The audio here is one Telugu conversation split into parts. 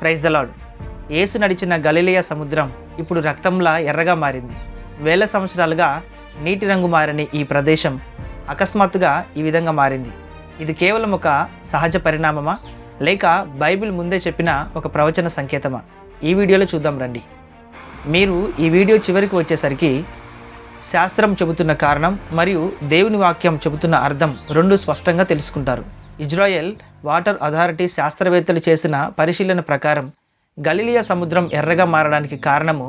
ప్రైజ్ ద ఏసు నడిచిన గలిలియా సముద్రం ఇప్పుడు రక్తంలా ఎర్రగా మారింది. వేల సంవత్సరాలుగా నీటి రంగు మారని ఈ ప్రదేశం అకస్మాత్తుగా ఈ విధంగా మారింది. ఇది కేవలం ఒక సహజ పరిణామమా? లేక బైబిల్ ముందే చెప్పిన ఒక ప్రవచన సంకేతమా? ఈ వీడియోలో చూద్దాం రండి. మీరు ఈ వీడియో చివరికి వచ్చేసరికి శాస్త్రం చెబుతున్న కారణం మరియు దేవుని వాక్యం చెబుతున్న అర్థం రెండు స్పష్టంగా తెలుసుకుంటారు. ఇజ్రాయెల్ వాటర్ అథారిటీ శాస్త్రవేత్తలు చేసిన పరిశీలన ప్రకారం గలిలియా సముద్రం ఎర్రగా మారడానికి కారణము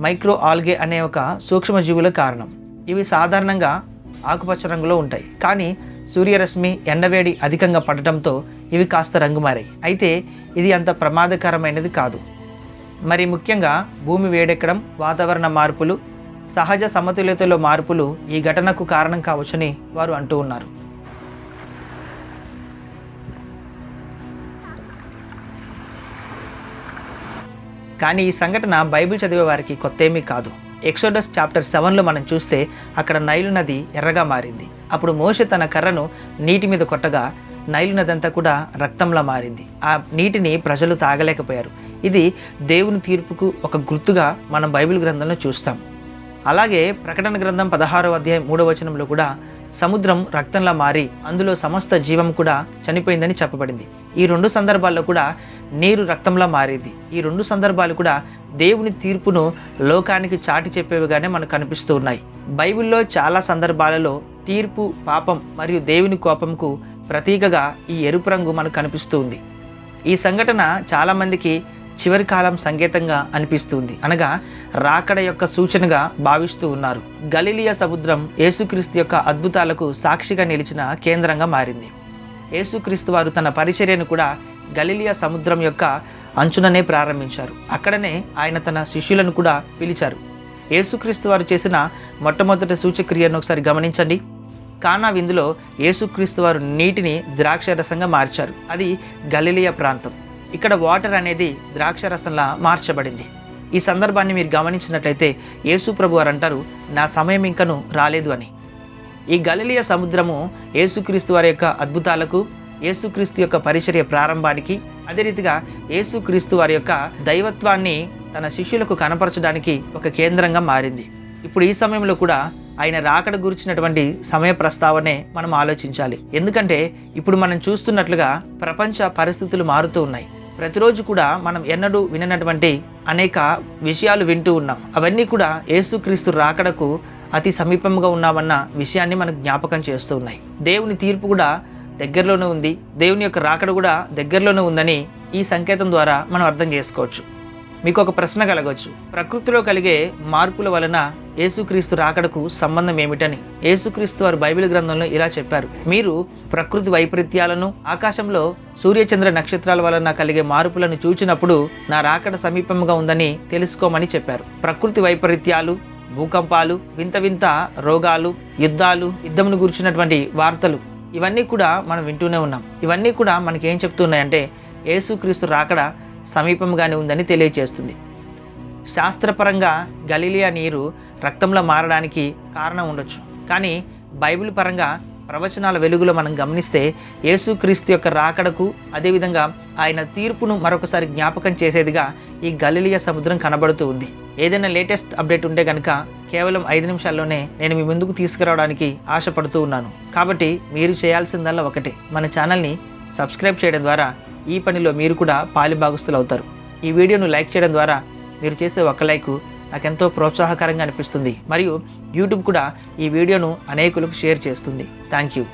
మైక్రో ఆల్గే అనే ఒక సూక్ష్మజీవుల కారణం. ఇవి సాధారణంగా ఆకుపచ్చ రంగులో ఉంటాయి. కానీ సూర్యరశ్మి ఎండవేడి అధికంగా పడటంతో ఇవి కాస్త రంగు మారాయి. అయితే ఇది అంత ప్రమాదకరమైనది కాదు. మరి ముఖ్యంగా భూమి వేడెక్కడం వాతావరణ మార్పులు సహజ సమతుల్యతలో మార్పులు ఈ ఘటనకు కారణం కావచ్చని వారు అంటూ ఉన్నారు. కానీ ఈ సంఘటన బైబిల్ చదివే వారికి కొత్తేమీ కాదు. ఎక్సోడస్ చాప్టర్ సెవెన్లో మనం చూస్తే అక్కడ నైలు నది ఎర్రగా మారింది. అప్పుడు మోష తన కర్రను నీటి మీద కొట్టగా నైలు నది అంతా కూడా రక్తంలా మారింది. ఆ నీటిని ప్రజలు తాగలేకపోయారు. ఇది దేవుని తీర్పుకు ఒక గుర్తుగా మనం బైబిల్ గ్రంథంలో చూస్తాం. అలాగే ప్రకటన గ్రంథం పదహారో అధ్యాయం మూడవ వచనంలో కూడా సముద్రం రక్తంలా మారి అందులో సమస్త జీవం కూడా చనిపోయిందని చెప్పబడింది. ఈ రెండు సందర్భాల్లో కూడా నీరు రక్తంలా మారింది. ఈ రెండు సందర్భాలు కూడా దేవుని తీర్పును లోకానికి చాటి చెప్పేవిగానే మనకు కనిపిస్తూ ఉన్నాయి. బైబిల్లో చాలా సందర్భాలలో తీర్పు పాపం మరియు దేవుని కోపంకు ప్రతీకగా ఈ ఎరుపు రంగు మనకు కనిపిస్తూ ఉంది. ఈ సంఘటన చాలామందికి చివరి కాలం సంకేతంగా అనిపిస్తుంది. అనగా రాకడ యొక్క సూచనగా భావిస్తూ ఉన్నారు. గలిలియా సముద్రం యేసుక్రీస్తు యొక్క అద్భుతాలకు సాక్షిగా నిలిచిన కేంద్రంగా మారింది. యేసుక్రీస్తు వారు తన పరిచర్యను కూడా గలిలియా సముద్రం యొక్క అంచుననే ప్రారంభించారు. అక్కడనే ఆయన తన శిష్యులను కూడా పిలిచారు. యేసుక్రీస్తు వారు చేసిన మొట్టమొదటి సూచక్రియను ఒకసారి గమనించండి. కానా విందులో యేసుక్రీస్తు వారు నీటిని ద్రాక్షరసంగా మార్చారు. అది గలిలియా ప్రాంతం. ఇక్కడ వాటర్ అనేది ద్రాక్ష రసంలా మార్చబడింది. ఈ సందర్భాన్ని మీరు గమనించినట్లయితే యేసు ప్రభు వారు అంటారు నా సమయం ఇంకను రాలేదు అని. ఈ గలలియ సముద్రము యేసుక్రీస్తు వారి యొక్క అద్భుతాలకు యేసుక్రీస్తు యొక్క పరిచర్య ప్రారంభానికి అదే రీతిగా యేసుక్రీస్తు వారి యొక్క దైవత్వాన్ని తన శిష్యులకు కనపరచడానికి ఒక కేంద్రంగా మారింది. ఇప్పుడు ఈ సమయంలో కూడా ఆయన రాకడ గురించినటువంటి సమయ ప్రస్తావనే మనం ఆలోచించాలి. ఎందుకంటే ఇప్పుడు మనం చూస్తున్నట్లుగా ప్రపంచ పరిస్థితులు మారుతూ ఉన్నాయి. ప్రతిరోజు కూడా మనం ఎన్నడూ విననటువంటి అనేక విషయాలు వింటూ ఉన్నాం. అవన్నీ కూడా ఏసుక్రీస్తు రాకడకు అతి సమీపంగా ఉన్నామన్న విషయాన్ని మనకు జ్ఞాపకం చేస్తూ ఉన్నాయి. దేవుని తీర్పు కూడా దగ్గరలోనే ఉంది. దేవుని యొక్క రాకడ కూడా దగ్గరలోనే ఉందని ఈ సంకేతం ద్వారా మనం అర్థం చేసుకోవచ్చు. మీకు ఒక ప్రశ్న కలగవచ్చు ప్రకృతిలో కలిగే మార్పుల వలన యేసుక్రీస్తు రాకడకు సంబంధం ఏమిటని యేసుక్రీస్తు వారు బైబిల్ గ్రంథంలో ఇలా చెప్పారు. మీరు ప్రకృతి వైపరీత్యాలను ఆకాశంలో సూర్యచంద్ర నక్షత్రాల వలన కలిగే మార్పులను చూచినప్పుడు నా రాకడ సమీపంగా ఉందని తెలుసుకోమని చెప్పారు. ప్రకృతి వైపరీత్యాలు భూకంపాలు వింత వింత రోగాలు యుద్ధాలు యుద్ధమును గురించినటువంటి వార్తలు ఇవన్నీ కూడా మనం వింటూనే ఉన్నాం. ఇవన్నీ కూడా మనకేం చెప్తున్నాయంటే యేసుక్రీస్తు రాకడ సమీపంగానే ఉందని తెలియజేస్తుంది శాస్త్రపరంగా గలీలియా నీరు రక్తంలో మారడానికి కారణం ఉండొచ్చు. కానీ బైబిల్ పరంగా ప్రవచనాల వెలుగులో మనం గమనిస్తే యేసుక్రీస్తు యొక్క రాకడకు అదేవిధంగా ఆయన తీర్పును మరొకసారి జ్ఞాపకం చేసేదిగా ఈ గలీలియా సముద్రం కనబడుతూ ఉంది. ఏదైనా లేటెస్ట్ అప్డేట్ ఉంటే కనుక కేవలం ఐదు నిమిషాల్లోనే నేను మీ ముందుకు తీసుకురావడానికి ఆశపడుతూ ఉన్నాను. కాబట్టి మీరు చేయాల్సిందల్లా ఒకటే. మన ఛానల్ని సబ్స్క్రైబ్ చేయడం ద్వారా ఈ పనిలో మీరు కూడా పాలిభాగస్తులు అవుతారు ఈ వీడియోను లైక్ చేయడం ద్వారా మీరు చేసే ఒక లైక్ నాకెంతో ప్రోత్సాహకరంగా అనిపిస్తుంది. మరియు యూట్యూబ్ కూడా ఈ వీడియోను అనేకులకు షేర్ చేస్తుంది. Thank you.